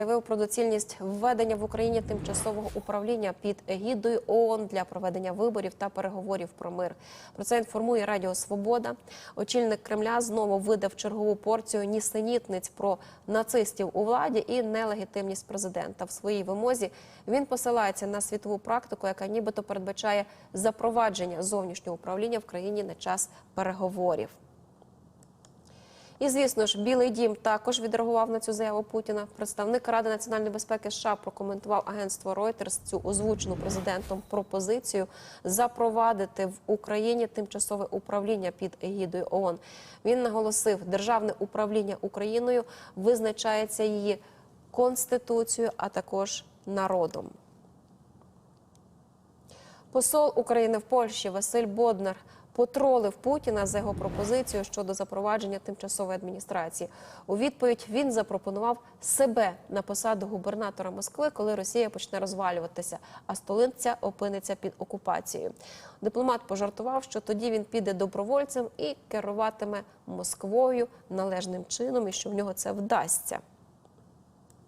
Заявив про доцільність введення в Україні тимчасового управління під егідою ООН для проведення виборів та переговорів про мир. Про це інформує Радіо Свобода. Очільник Кремля знову видав чергову порцію нісенітниць про нацистів у владі і нелегітимність президента. В своїй вимозі він посилається на світову практику, яка нібито передбачає запровадження зовнішнього управління в країні на час переговорів. І звісно ж, Білий Дім також відреагував на цю заяву Путіна. Представник Ради національної безпеки США прокоментував агентство Reuters цю озвучену президентом пропозицію запровадити в Україні тимчасове управління під егідою ООН. Він наголосив, державне управління Україною визначається її конституцією, а також народом. Посол України в Польщі Василь Боднар потролив Путіна за його пропозицію щодо запровадження тимчасової адміністрації. У відповідь він запропонував себе на посаду губернатора Москви, коли Росія почне розвалюватися, а столиця опиниться під окупацією. Дипломат пожартував, що тоді він піде добровольцем і керуватиме Москвою належним чином, і що в нього це вдасться.